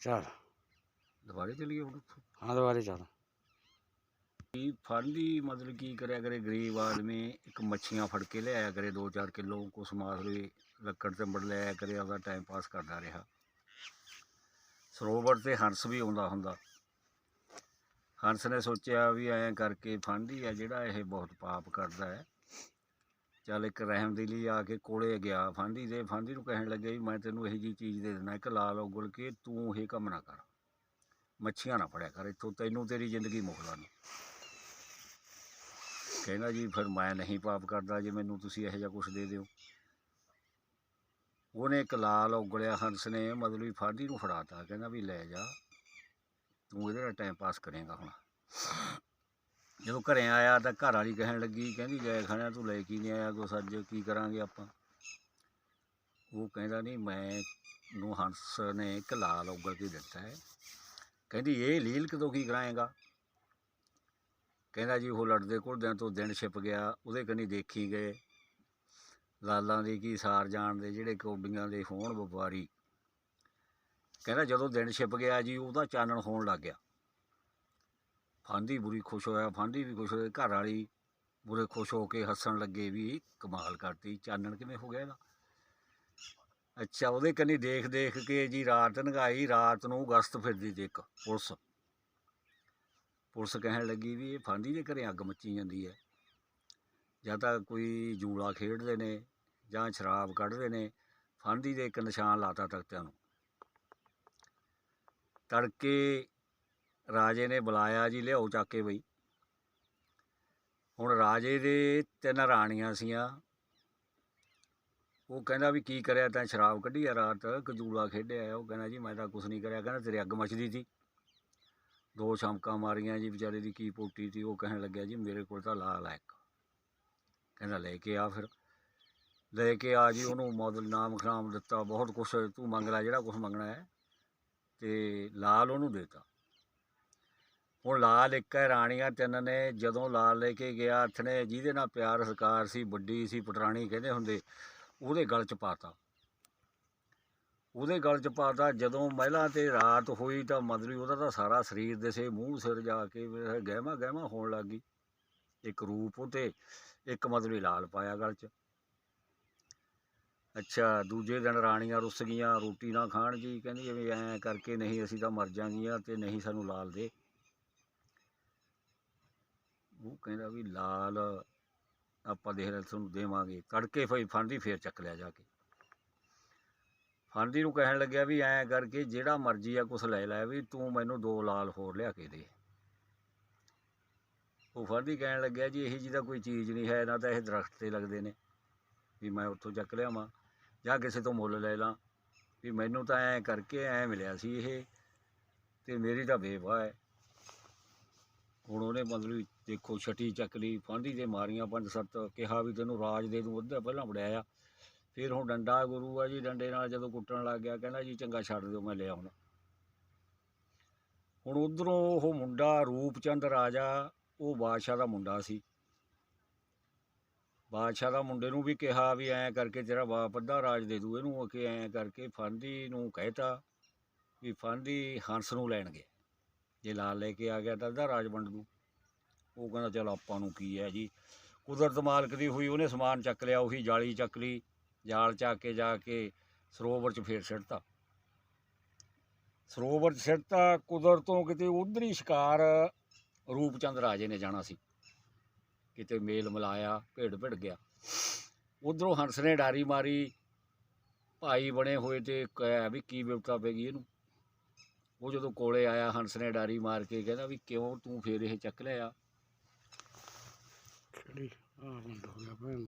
ਚੱਲ। ਦੁਬਾਰੇ ਚਲੀਏ ਹੁਣ? ਉੱਥੋਂ ਹਾਂ ਦੁਬਾਰੇ ਚੱਲ। ਕੀ ਫੜਦੀ ਮਤਲਬ ਕੀ ਕਰਿਆ ਕਰੇ? ਗਰੀਬ ਆਦਮੀ ਇੱਕ ਮੱਛੀਆਂ ਫੜ ਕੇ ਲਿਆਇਆ ਕਰੇ 2-4 ਕਿਲੋ ਕੁਛ ਮਾਸ ਵੀ ਲੱਕੜ ਚੰਬੜ ਲਿਆਇਆ ਕਰੇ ਆਪਦਾ ਟਾਈਮ ਪਾਸ ਕਰਦਾ ਰਿਹਾ। ਸਰੋਵਰ ਤੇ ਹੰਸ ਵੀ ਆਉਂਦਾ ਹੁੰਦਾ। ਹੰਸ ਨੇ ਸੋਚਿਆ ਵੀ ਐਂ ਕਰਕੇ ਫਾਂਦੀ ਆ ਜਿਹੜਾ ਇਹ ਬਹੁਤ ਪਾਪ ਕਰਦਾ ਹੈ। ਚੱਲ ਇੱਕ ਰਹਿਮ ਦੇ ਆ ਕੇ ਕੋਲੇ ਗਿਆ, ਫਾਂਦੀ ਦੇ, ਫਾਂਦੀ ਨੂੰ ਕਹਿਣ ਲੱਗਿਆ ਵੀ ਮੈਂ ਤੈਨੂੰ ਇਹੋ ਜੀ ਚੀਜ਼ ਦੇ ਦੇਣਾ ਇੱਕ ਲਾਲ ਉਗਲ ਕੇ ਤੂੰ ਇਹ ਕੰਮ ਨਾ ਕਰ। ਮੱਛੀਆਂ ਨਾ ਫੜਿਆ ਕਰ, ਇੱਥੋਂ ਤੈਨੂੰ ਤੇਰੀ ਜ਼ਿੰਦਗੀ ਮੁਖਲਾ ਨੂੰ ਕਹਿੰਦਾ ਜੀ, ਫਿਰ ਮੈਂ ਨਹੀਂ ਪਾਪ ਕਰਦਾ ਜੇ ਮੈਨੂੰ ਤੁਸੀਂ ਇਹੋ ਜਿਹਾ ਕੁਝ ਦੇ ਦਿਓ। ਉਹਨੇ ਇੱਕ ਲਾਲ ਉਗਲਿਆ ਹੰਸ ਨੇ ਮਤਲਬ ਵੀ ਫਾਂਦੀ ਨੂੰ ਫੜਾਤਾ, ਕਹਿੰਦਾ ਵੀ ਲੈ ਜਾ, ਤੂੰ ਇਹਦੇ ਨਾਲ ਟਾਈਮ ਪਾਸ ਕਰੇਗਾ ਹੁਣ। ਜਦੋਂ ਘਰੇ ਆਇਆ ਤਾਂ ਘਰ ਵਾਲੀ ਕਹਿਣ ਲੱਗੀ, ਕਹਿੰਦੀ ਲੈ ਖਾਣਿਆ ਤੂੰ ਲੈ ਕੇ ਨਹੀਂ ਆਇਆ ਕੁਛ ਅੱਜ, ਕੀ ਕਰਾਂਗੇ ਆਪਾਂ? ਉਹ ਕਹਿੰਦਾ ਨਹੀਂ ਮੈਂ ਨੂੰ ਹੰਸ ਨੇ ਇੱਕ ਲਾਲ ਉਗਲ ਕੇ ਦਿੱਤਾ ਹੈ। ਕਹਿੰਦੀ, ਇਹ ਲੀਲ ਕਦੋਂ ਕੀ ਕਰਾਏਗਾ? ਕਹਿੰਦਾ ਜੀ, ਉਹ ਲੜਦੇ ਘੁਲਦਿਆਂ ਤੋਂ ਦਿਨ ਛਿਪ ਗਿਆ, ਉਹਦੇ ਕੰਨੀ ਦੇਖੀ ਗਏ। ਲਾਲਾਂ ਦੀ ਕੀ ਸਾਰ ਜਾਣ ਦੇ, ਜਿਹੜੇ ਕੌਡੀਆਂ ਦੇ ਹੋਣ ਵਪਾਰੀ। ਕਹਿੰਦਾ ਜਦੋਂ ਦਿਨ ਛਿਪ ਗਿਆ ਜੀ, ਉਹਦਾ ਚਾਨਣ ਹੋਣ ਲੱਗ ਗਿਆ। ਫਾਂਦੀ ਬੁਰੀ ਖੁਸ਼ ਹੋਇਆ, ਫਾਂਦੀ ਵੀ ਖੁਸ਼ ਹੋਈ ਘਰ ਵਾਲੀ ਬੁਰੇ ਖੁਸ਼ ਹੋ ਕੇ ਹੱਸਣ ਲੱਗੇ ਵੀ ਕਮਾਲ ਕਰਤੀ, ਚਾਨਣ ਕਿਵੇਂ ਹੋ ਗਿਆ ਇਹਦਾ? ਅੱਛਾ, ਉਹਦੇ ਕੰਨੀ ਦੇਖ ਦੇਖ ਕੇ ਜੀ ਰਾਤ ਨਗਾਈ, ਰਾਤ ਨੂੰ ਗਸਤ ਫਿਰਦੀ ਤੇ ਇੱਕ ਪੁਲਿਸ। ਪੁਲਿਸ ਕਹਿਣ ਲੱਗੀ ਵੀ ਇਹ ਫਾਂਦੀ ਦੇ ਘਰੇ ਅੱਗ ਮੱਚੀ ਜਾਂਦੀ ਹੈ। ਜਾਂ ਤਾਂ ਕੋਈ ਜੂਲਾ ਖੇਡਦੇ ਨੇ ਜਾਂ ਸ਼ਰਾਬ ਕੱਢਦੇ ਨੇ, ਫਾਂਦੀ ਦੇ ਇੱਕ ਨਿਸ਼ਾਨ ਲਾਤਾ ਤਖਤਿਆਂ ਨੂੰ। ਤੜਕੇ ਰਾਜੇ ਨੇ ਬੁਲਾਇਆ ਜੀ, ਲਿਆਓ ਚੱਕ ਕੇ ਬਈ। ਹੁਣ ਰਾਜੇ ਦੇ ਤਿੰਨ ਰਾਣੀਆਂ ਸੀਆਂ। ਉਹ ਕਹਿੰਦਾ ਵੀ ਕੀ ਕਰਿਆ ਤਾਂ ਸ਼ਰਾਬ ਕੱਢੀ ਆ ਰਾਤ ਕਜੂਲਾ ਖੇਡਿਆ ਉਹ ਕਹਿੰਦਾ ਜੀ ਮੈਂ ਤਾਂ ਕੁਛ ਨਹੀਂ ਕਰਿਆ, ਕਹਿੰਦਾ ਤੇਰੀ ਅੱਗ ਮੱਚਦੀ ਸੀ। ਦੋ ਸ਼ਮਕਾਂ ਮਾਰੀਆਂ ਜੀ ਵਿਚਾਰੇ ਦੀ, ਕੀ ਪੋਟੀ ਸੀ। ਉਹ ਕਹਿਣ ਲੱਗਿਆ ਜੀ ਮੇਰੇ ਕੋਲ ਤਾਂ ਲਾਲ ਆ ਇੱਕ। ਕਹਿੰਦਾ ਲੈ ਕੇ ਆ ਫਿਰ। ਲੈ ਕੇ ਆ ਜੀ, ਉਹਨੂੰ ਮੌਦਲ ਨਾਮ ਖਨਾਮ ਦਿੱਤਾ। ਬਹੁਤ ਕੁਛ ਤੂੰ ਮੰਗ ਲੈ, ਜਿਹੜਾ ਕੁਛ ਮੰਗਣਾ ਹੈ, ਤੇ ਲਾਲ ਉਹਨੂੰ ਦੇਤਾ। ਹੁਣ ਲਾਲ ਇੱਕ ਹੈ ਰਾਣੀਆਂ ਤਿੰਨ ਨੇ, ਜਦੋਂ ਲਾਲ ਲੈ ਕੇ ਗਿਆ ਹੱਥ ਨੇ ਜਿਹਦੇ ਨਾਲ ਪਿਆਰ, ਸਤਿਕਾਰ ਸੀ, ਵੱਡੀ ਸੀ ਪਟਰਾਣੀ ਕਹਿੰਦੇ ਹੁੰਦੇ, ਉਹਦੇ ਗਲ ਚ ਪਾਤਾ ਉਹਦੇ ਗਲ ਚ ਪਾਤਾ ਜਦੋਂ ਮਹਿਲਾ ਤੇ ਰਾਤ ਹੋਈ ਤਾਂ ਮਤਲਬ ਉਹਦਾ ਤਾਂ ਸਾਰਾ ਸਰੀਰ ਦਿਸੇ ਮੂੰਹ ਸਿਰ ਜਾ ਕੇ ਵੀ ਗਹਿਮਾ ਗਹਿਮਾ ਹੋਣ ਲੱਗ ਗਈ। ਇੱਕ ਰੂਪ ਉਤੇ, ਇੱਕ ਮਤਲਬ ਲਾਲ ਪਾਇਆ ਗਲ ਚ। ਅੱਛਾ, ਦੂਜੇ ਦਿਨ ਰਾਣੀਆਂ ਰੁੱਸ ਗਈਆਂ, ਰੋਟੀ ਨਾ ਖਾਣ ਜੀ, ਕਹਿੰਦੀ ਵੀ ਐਂ ਕਰਕੇ ਨਹੀਂ ਅਸੀਂ ਤਾਂ ਮਰ ਜਾਾਂਗੀਆਂ ਤੇ ਨਹੀਂ ਸਾਨੂੰ ਲਾਲ ਦੇ। ਉਹ ਕਹਿੰਦਾ ਵੀ ਲਾਲ ਆਪਾਂ ਦੇਖ ਲੈ ਤੁਹਾਨੂੰ ਦੇਵਾਂਗੇ। ਤੜਕੇ ਫਈ ਫਾਂਦੀ ਫੇਰ ਚੱਕ ਲਿਆ ਜਾ ਕੇ। ਫਾਂਦੀ ਨੂੰ ਕਹਿਣ ਲੱਗਿਆ ਵੀ ਐਂ ਕਰਕੇ ਜਿਹੜਾ ਮਰਜ਼ੀ ਆ ਕੁਛ ਲੈ ਲੈ ਵੀ ਤੂੰ ਮੈਨੂੰ ਦੋ ਲਾਲ ਹੋਰ ਲਿਆ ਕੇ ਦੇ। ਉਹ ਫਾਂਦੀ ਕਹਿਣ ਲੱਗਿਆ ਜੀ ਇਹ ਜੀ ਦਾ ਕੋਈ ਚੀਜ਼ ਨਹੀਂ ਹੈ, ਨਾ ਤਾਂ ਇਹ ਦਰਖਤ ਤੇ ਲੱਗਦੇ ਨੇ। ਵੀ ਮੈਂ ਉੱਥੋਂ ਚੱਕ ਲਿਆਵਾਂ ਜਾਂ ਕਿਸੇ ਤੋਂ ਮੁੱਲ ਲੈ ਲਾਂ। ਵੀ ਮੈਨੂੰ ਤਾਂ ਐਂ ਕਰਕੇ ਐਂ ਮਿਲਿਆ ਸੀ ਇਹ, ਤੇ ਮੇਰੀ ਤਾਂ ਬੇਵਾ ਹੈ। ਹੁਣ ਉਹਨੇ ਮਤਲਬ ਵੀ ਦੇਖੋ ਛਟੀ ਚੱਕ ਲਈ, ਫਾਂਦੀ ਦੇ ਮਾਰੀਆਂ ਪੰਜ ਸੱਤ, ਕਿਹਾ ਵੀ ਤੈਨੂੰ ਰਾਜ ਦੇ ਦੂੰ ਅੱਧਾ ਪਹਿਲਾਂ ਵੜਿਆ ਫਿਰ ਹੁਣ ਡੰਡਾ ਗੁਰੂ ਆ ਜੀ, ਡੰਡੇ ਨਾਲ ਜਦੋਂ ਕੁੱਟਣ ਲੱਗ ਗਿਆ, ਕਹਿੰਦਾ ਜੀ ਚੰਗਾ ਛੱਡ ਦਿਓ, ਮੈਂ ਲਿਆ ਹੁਣ। ਹੁਣ ਉਧਰੋਂ ਉਹ ਮੁੰਡਾ ਰੂਪਚੰਦ ਰਾਜਾ, ਉਹ ਬਾਦਸ਼ਾਹ ਦਾ ਮੁੰਡਾ ਸੀ। ਬਾਦਸ਼ਾਹ ਦਾ ਮੁੰਡੇ ਨੂੰ ਵੀ ਕਿਹਾ ਵੀ ਐਂ ਕਰਕੇ ਤੇਰਾ ਬਾਪ ਅੱਧਾ ਰਾਜ ਦੇ ਦੂ, ਇਹਨੂੰ ਕਿ ਐਂ ਕਰਕੇ ਫਾਂਦੀ ਨੂੰ ਕਹਿਤਾ ਵੀ ਫਾਂਦੀ ਹੰਸ ਨੂੰ ਲੈਣ ਗਿਆ ਜੇ ਲਾਲ ਲੈ ਕੇ ਆ ਗਿਆ ਤਾਂ ਅੱਧਾ ਰਾਜ ਵੰਡ ਉਹ ਕਹਿੰਦਾ, ਚਲ ਆਪਾਂ ਨੂੰ ਕੀ ਹੈ ਜੀ? ਕੁਦਰਤ ਮਾਲਕ ਦੀ ਹੋਈ, ਉਹਨੇ ਸਮਾਨ ਚੱਕ ਲਿਆ, ਉਹੀ ਜਾਲੀ ਚੱਕ ਲਈ, ਜਾਲ ਚੱਕ ਕੇ ਜਾ ਕੇ ਸਰੋਵਰ 'ਚ ਫੇਰ ਸਿੱਟਤਾ। ਸਰੋਵਰ 'ਚ ਸਿੱਟਤਾ, ਕੁਦਰਤੋਂ ਕਿਤੇ ਉਧਰ ਹੀ ਸ਼ਿਕਾਰ ਰੂਪਚੰਦ ਰਾਜੇ ਨੇ ਜਾਣਾ ਸੀ। ਕਿਤੇ ਮੇਲ ਮਿਲਾਇਆ ਭੇਡ ਭਿੜ ਗਿਆ। ਉਧਰੋਂ ਹੰਸ ਨੇ ਡਾਰੀ ਮਾਰੀ, ਭਾਈ ਬਣੇ ਹੋਏ ਤੇ ਕਹਿਆ ਵੀ ਕੀ ਬਿਪਤਾ ਪੈ ਗਈ ਇਹਨੂੰ। ਉਹ ਜਦੋਂ ਕੋਲੇ ਆਇਆ, ਹੰਸ ਨੇ ਡਾਰੀ ਮਾਰ ਕੇ ਕਹਿੰਦਾ ਵੀ ਕਿਉਂ ਤੂੰ ਫੇਰ ਇਹ ਚੱਕ ਲਿਆ? ਕਿਹੜੀ? ਆ ਬੰਦ ਹੋ ਗਿਆ ਭੈਣ।